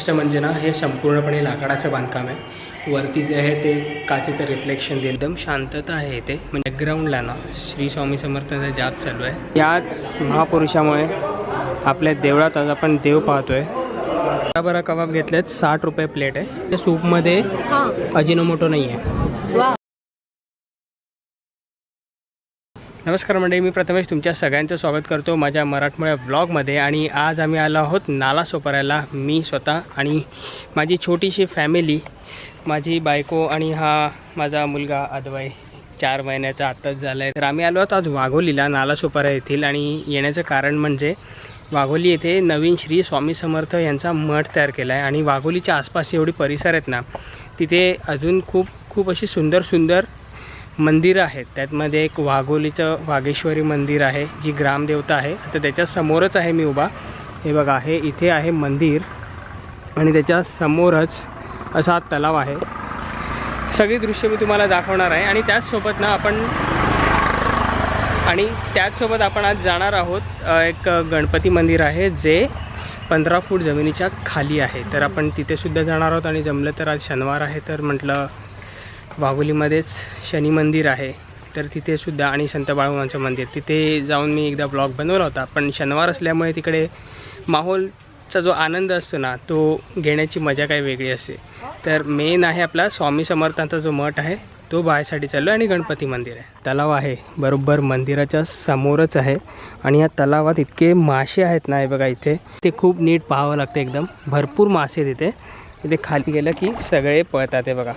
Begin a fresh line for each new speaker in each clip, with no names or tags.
गोष्ट म्हणजे ना हे संपूर्णपणे लाकडाचं बांधकाम आहे. वरती जे आहे ते काचेचं रिफ्लेक्शन दे एकदम शांतता आहे इथे. म्हणजे ग्राउंडला ना श्री स्वामी समर्थांचा जाप चालू आहे. याच महापुरुषामुळे आपल्या देवळात आज आपण देव पाहतोय. बरा कबाब घेतलेत. साठ रुपये प्लेट आहे. त्या सूपमध्ये अजिनोमोटो नाही आहे नमस्कार मंडळी मी प्रथमेश तुमच्या सगळ्यांचं स्वागत करतो माझ्या मराठमोळ्या ब्लॉगमध्ये आणि आज आम्ही आलो आहोत नाला सोपारायला मी स्वतः आणि माझी छोटीशी फॅमिली माझी बायको आणि हा माझा मुलगा अद्वय. चार महिन्याचा आत्ताच झाला आहे तर आम्ही आलो आहोत आज वाघोलीला नाला सोपारा येथील. आणि येण्याचं कारण म्हणजे वाघोली येथे नवीन श्री स्वामी समर्थ यांचा मठ तयार केला आहे आणि वाघोलीच्या आसपास एवढी परिसर आहेत ना तिथे अजून खूप खूप अशी सुंदर सुंदर मंदिरं आहेत त्यातमध्ये एक वाघोलीचं वाघेश्वरी मंदिर आहे जी ग्रामदेवता आहे. आता त्याच्यासमोरच आहे मी उभा. हे बघा हे इथे आहे मंदिर आणि त्याच्या समोरच असा तलाव आहे. सगळी दृश्य मी तुम्हाला दाखवणार आहे आणि त्याचसोबत ना आपण आणि त्याचसोबत आपण आज जाणार आहोत एक गणपती मंदिर आहे जे पंधरा फूट जमिनीच्या खाली आहे. तर आपण तिथेसुद्धा जाणार आहोत आणि जमलं तर आज शनिवार आहे तर म्हटलं वाघोलीमध्येच शनी मंदिर आहे तर तिथेसुद्धा आणि संत बाळूमांचं मंदिर. तिथे जाऊन मी एकदा ब्लॉग बनवला होता पण शनिवार असल्यामुळे तिकडे माहोलचा जो आनंद असतो ना तो घेण्याची मजा काही वेगळी असते. तर मेन आहे आपला स्वामी समर्थांचा जो मठ आहे तो बाहेरसाठी चाललो आणि गणपती मंदिर आहे. तलाव आहे बरोबर मंदिराच्या समोरच आहे आणि या तलावात इतके मासे आहेत ना हे बघा इथे. ते खूप नीट पाहावं लागतं एकदम. भरपूर मासे आहेत तिथे. इथे खाली गेलं की सगळे पळतात हे बघा.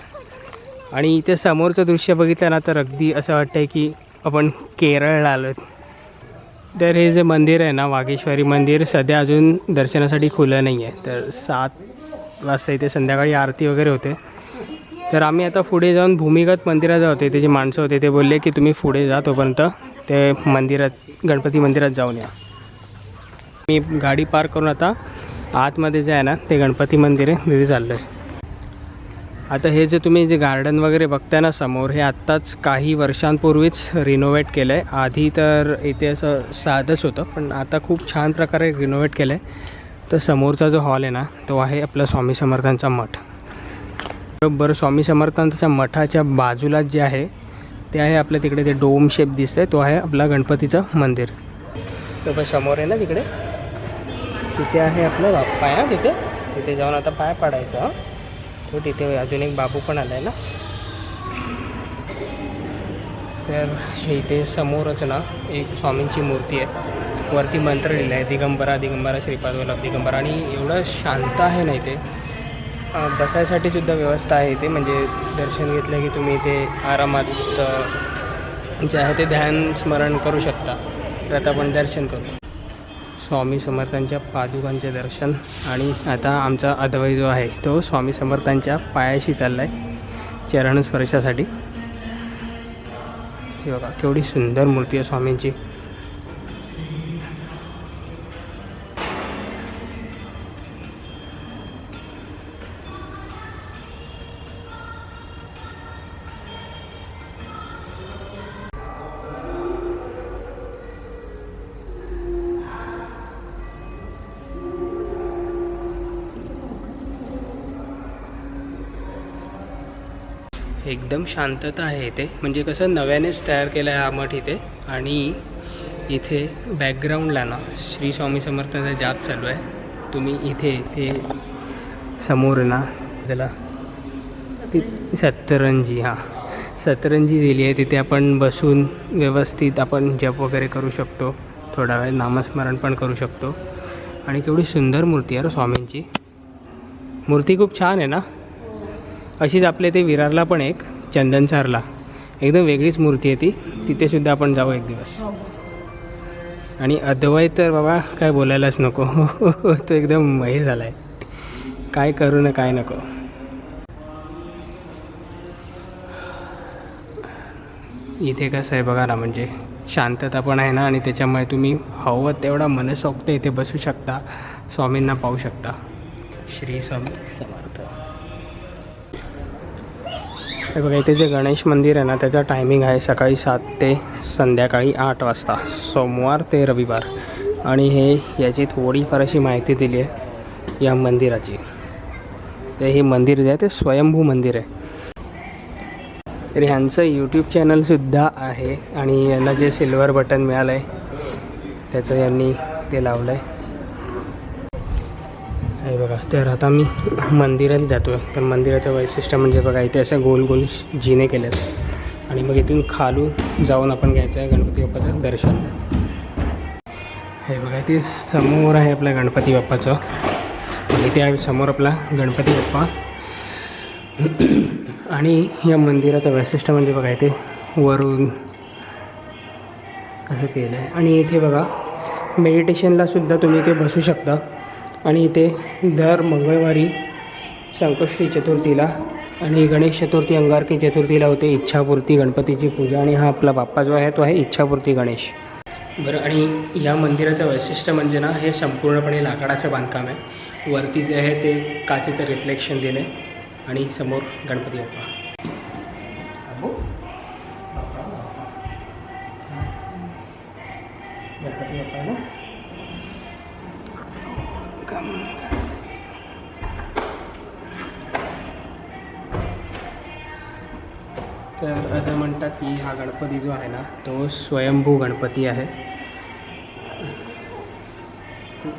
आणि इथे समोरचं दृश्य बघितलं ना तर अगदी असं वाटतं आहे की आपण केरळला आलो तर हे जे मंदिर आहे ना वाघेश्वरी मंदिर सध्या अजून दर्शनासाठी खुलं नाही आहे तर सात वाजता इथे संध्याकाळी आरती वगैरे होते. तर आम्ही आता पुढे जाऊन भूमिगत मंदिरात होते ते जे माणसं होते ते बोलले की तुम्ही पुढे जा तोपर्यंत. ते मंदिरात गणपती मंदिरात जाऊन या. मी गाडी पार्क करून आता आतमध्ये जे आहे ना ते गणपती मंदिर आहे तिथे चाललो आहे आता हे जे तुम्ही जे गार्डन वगैरे बघताय ना समोर हे आत्ताच काही वर्षांपूर्वीच रिनोव्हेट केलं आहे आधी तर इथे असं साधंच होतं पण आता खूप छान प्रकारे रिनोव्हेट केलं आहे तर समोरचा जो हॉल आहे ना तो आहे आपला स्वामी समर्थांचा मठ. बरोबर स्वामी समर्थांच्या मठाच्या बाजूला जे आहे ते आहे आपल्या तिकडे ते डोम शेप दिसतंय. तो आहे आपला गणपतीचं मंदिर. तो पण समोर आहे ना तिकडे? तिथे आहे आपलं पाय हा तिथे. तिथे जाऊन आता पाय पाडायचं हो तिथे अजून एक बाबू पण आला आहे ना. तर हे इथे समोरच ना एक स्वामींची मूर्ती आहे. वरती मंत्र लिहिला आहे दिगंबरा दिगंबरा श्रीपाद वल्लभ दिगंबरा. आणि एवढं शांत आहे ना इथे. बसायसाठी सुद्धा व्यवस्था आहे इथे. म्हणजे दर्शन घेतलं की तुम्ही इथे आरामात जे आहे ते ध्यान स्मरण करू शकता. तर आता आपण दर्शन करू. स्वामी समर्थांच्या पादुकांचे दर्शन आणि आता आमचा अद्वै जो आहे तो स्वामी समर्थांच्या पायाशी चालला आहे चरणस्पर्शासाठी. हे बघा केवढी सुंदर मूर्ती आहे स्वामींची. एकदम शांतता आहे इथे. म्हणजे कसं नव्यानेच तयार केलं आहे हा मठ इथे. आणि इथे बॅकग्राऊंडला ना श्री स्वामी समर्थांचा जाप चालू आहे. तुम्ही इथे ते समोर ना त्याला सतरंजी हां. सतरंजी दिली आहे. तिथे आपण बसून व्यवस्थित आपण जप वगैरे करू शकतो. थोडा वेळ नामस्मरण पण करू शकतो. आणि केवढी सुंदर मूर्ती आहे स्वामींची. मूर्ती खूप छान आहे ना? अशीच आपल्या ते विरारला पण एक चंदनसारला एकदम वेगळीच मूर्ती आहे ती. तिथेसुद्धा आपण जाऊ एक दिवस. आणि अद्वैत तर बाबा काय बोलायलाच नको. तो एकदम हे झाला आहे काय करू ना काय नको. इथे कसं आहे बघा ना म्हणजे शांतता पण आहे ना आणि त्याच्यामुळे तुम्ही हवं तेवढा मनसोक्त इथे बसू शकता. स्वामींना पाहू शकता. श्री स्वामी. हे बघा इथे जे गणेश मंदिर आहे ना त्याचा टायमिंग आहे सकाळी सात ते संध्याकाळी आठ वाजता. सोमवार ते रविवार. आणि हे याची थोडीफार अशी माहिती दिली आहे या मंदिराची. तर हे मंदिर जे आहे ते स्वयंभू मंदिर आहे. तर ह्यांचं यूट्यूब चॅनलसुद्धा आहे आणि यांना जे सिल्वर बटन मिळालं आहे त्याचं यांनी ते लावलं आहे हे बघा. तर आता मी मंदिरात जातो आहे तर मंदिराचं वैशिष्ट्य म्हणजे बघा इथे अशा गोल गोल जिने केल्यात. आणि मग इथून खालून जाऊन आपण घ्यायचं आहे गणपती बाप्पाचं दर्शन. हे बघा ते समोर आहे आपल्या गणपती बाप्पाचं. इथे आहे समोर आपला गणपती बाप्पा. आणि या मंदिराचं वैशिष्ट्य म्हणजे बघा इथे वरून असं केलं आहे आणि इथे बघा मेडिटेशनला सुद्धा तुम्ही इथे बसू शकता. आणि इथे दर मंगळवारी संकष्टी चतुर्थीला आणि गणेश चतुर्थी अंगारकी चतुर्थीला होते इच्छापूर्ती गणपतीची पूजा. आणि हा आपला बाप्पा जो आहे तो आहे इच्छापूर्ती गणेश. बरं आणि या मंदिराचं वैशिष्ट्य म्हणजे ना हे संपूर्णपणे लाकडाचं बांधकाम आहे. वरती जे आहे ते काचेचं रिफ्लेक्शन दिलं आहे आणि समोर गणपती बाप्पा. तर असं म्हणतात की हा गणपती जो आहे ना तो स्वयंभू गणपती आहे. खूप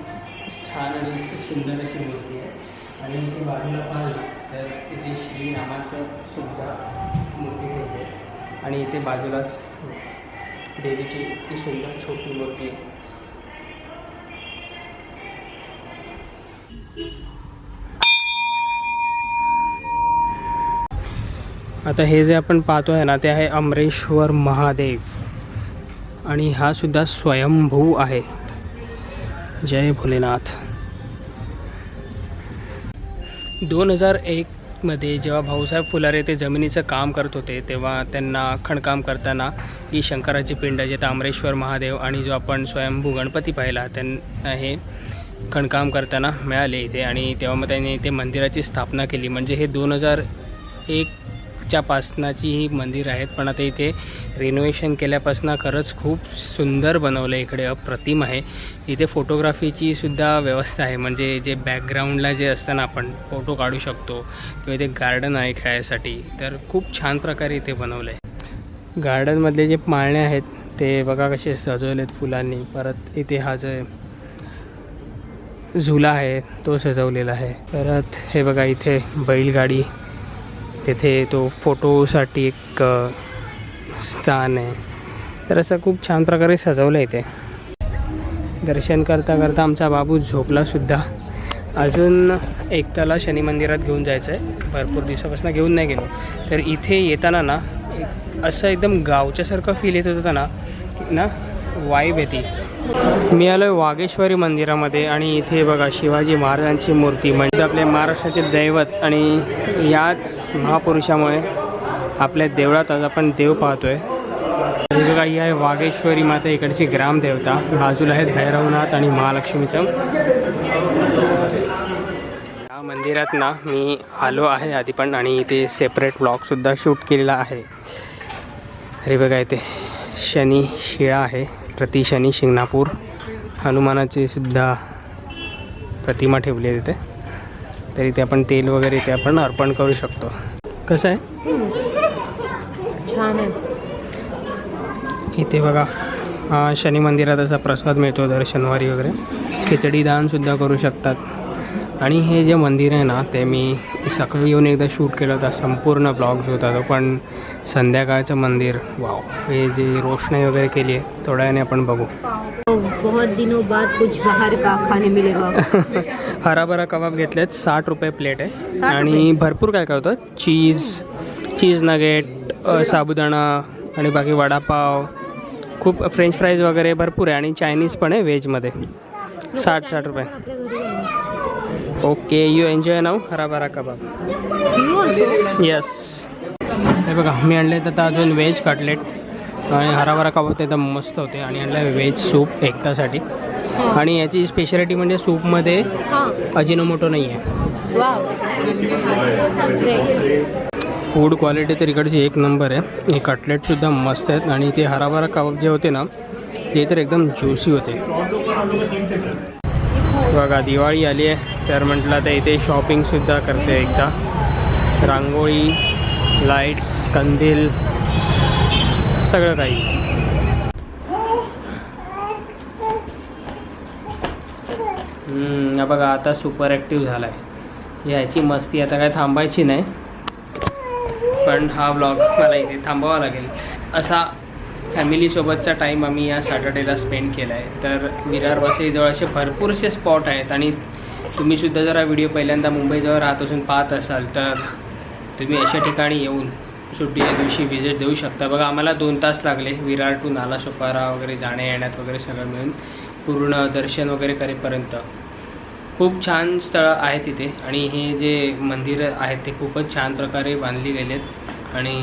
छान आणि सुंदर अशी मूर्ती आहे. आणि इथे बाजूला पाहिलं तर इथे श्रीरामाचं सुद्धा मूर्ती आहे. आणि इथे बाजूलाच देवीची इतकी सुंदर छोटी मूर्ती आता हे जे आपण पाहतो आहे ना ते आहे अमरेश्वर महादेव. आणि हा सुद्धा स्वयंभू आहे. जय भोलेनाथ. दोन हजार एकमध्ये जेव्हा भाऊसाहेब फुलारे ते जमिनीचं काम करत होते तेव्हा त्यांना खणकाम करताना ही शंकराची पिंड जे ताम्रेश्वर महादेव आणि जो आपण स्वयंभू गणपती पाहिला त्यांना हे खणकाम करताना मिळाले इथे. आणि तेव्हा मग त्यांनी ते मंदिराची स्थापना केली. म्हणजे हे दोन हजार एक च्या पासनाची ही मंदिर आहेत पण आता इथे रिनोव्हेशन केल्यापासून खरंच खूप सुंदर बनवलं आहे इकडे अप्रतिम आहे. इथे फोटोग्राफीची सुद्धा व्यवस्था आहे म्हणजे जे बॅकग्राऊंडला जे असतं ना आपण फोटो काढू शकतो किंवा इथे गार्डन आहे खेळायसाठी तर खूप छान प्रकारे इथे बनवलं आहे गार्डनमधले जे पाळणे आहेत ते बघा कसे सजवलेत फुलांनी. परत इथे हा जो झुला आहे तो सजवलेला आहे. परत हे बघा इथे बैलगाडी तिथे तो फोटोसाठी एक स्थान आहे. तर असं खूप छान प्रकारे सजवलं आहे ते. दर्शन करता करता आमचा बाबू झोपलासुद्धा अजून एक त्याला शनी मंदिरात घेऊन जायचं आहे भरपूर दिवसापासून घेऊन नाही गेलो. तर इथे येताना ना एक असं एकदम गावच्यासारखं फील येत होतं ना ना वाईब येते मी आलो आहे वागेश्वरी मंदिरामध्ये आणि इथे बघा शिवाजी महाराजांची मूर्ती म्हणजे आपले महाराष्ट्राचे दैवत आणि याच महापुरुषामुळे आपल्या देवळात आज आपण देव पाहतोय. हे बघा ही आहे वागेश्वरी माता इकडची ग्रामदेवता. बाजूला आहेत भैरवनाथ आणि महालक्ष्मीचं या मंदिरात ना मी आलो आहे आधी पण आणि इथे सेपरेट ब्लॉगसुद्धा शूट केलेला आहे. अरे बघा इथे शनी शिळा आहे. प्रति शनी शिंगणापूर हनुमानाची सुद्धा प्रतिमा ठेवली आहे तिथे. तर इथे आपण तेल वगैरे इथे आपण अर्पण करू शकतो. कसं आहे?
छान आहे.
इथे बघा हा शनी मंदिरात असा प्रसाद मिळतो दर शनिवारी वगैरे. खिचडी दानसुद्धा करू शकतात. आणि हे जे मंदिर आहे ना ते मी सकाळी येऊन एकदा शूट केलं होता संपूर्ण ब्लॉग्स होता तो पण संध्याकाळचं मंदिर वाव. हे जे रोषणाई वगैरे केली आहे थोड्या वेळाने आपण बघू.
तो बहुत दिनों बाद कुछ बाहर का खाने मिलेगा.
हराभरा कबाब घेतलेत साठ रुपये प्लेट आहे.
60
आणि भरपूर काय काय होतं? चीज चीज नगेट साबुदाणा आणि बाकी वडापाव. खूप फ्रेंच फ्राईज वगैरे भरपूर आहे आणि चायनीज पण आहे व्हेजमध्ये. साठ साठ रुपये. ओके यू एन्जॉय नाव हराभरा कबाब? येस हे बघा मी आणले तर अजून व्हेज कटलेट आणि हराभरा कबाब ते एकदम मस्त होते. आणि आणलं व्हेज सूप एकतासाठी आणि याची स्पेशालिटी म्हणजे सूपमध्ये अजिनोमोटो नाही आहे. फूड क्वालिटी तर इकडची एक नंबर आहे. हे कटलेटसुद्धा मस्त आहेत. आणि ते हराभरा कबाब जे होते ना ते तर एकदम ज्युसी होते. बघा दिवाळी आली आहे. तर म्हटलं तर इथे शॉपिंगसुद्धा करते एकदा. रांगोळी लाईट्स कंदील सगळं काही. बघा आता सुपर ॲक्टिव्ह झाला आहे ह्याची मस्ती आता काय थांबायची नाही. पण हा ब्लॉग मला इथे थांबावा लागेल. असा फॅमिलीसोबतचा टाईम आम्ही या सॅटर्डेला स्पेंड केला आहे तर विरार वसईजवळ असे भरपूरसे स्पॉट आहेत आणि तुम्हीसुद्धा जर हा व्हिडिओ पहिल्यांदा मुंबईजवळ राहत असून पाहत असाल तर तुम्ही अशा ठिकाणी येऊन सुट्टीच्या दिवशी व्हिजिट देऊ शकता. बघा आम्हाला दोन तास लागले विरार टू नालासोपारा वगैरे जाण्या येण्यात वगैरे सगळं मिळून पूर्ण दर्शन वगैरे करेपर्यंत. खूप छान स्थळं आहेत तिथे आणि हे जे मंदिरं आहेत ते खूपच छान प्रकारे बांधली गेलेत आणि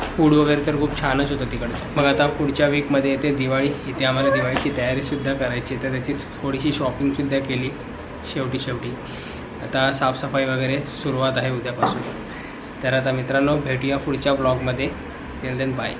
फूड वगैरे तर खूप छानच होतं तिकडचं. मग आता पुढच्या वीकमध्ये येते दिवाळी. इथे आम्हाला दिवाळीची तयारीसुद्धा करायची तर त्याची थोडीशी शॉपिंगसुद्धा केली शेवटी शेवटी. आता साफसफाई वगैरे सुरुवात आहे उद्यापासून. तर आता मित्रांनो भेटूया पुढच्या ब्लॉगमध्ये देन बाय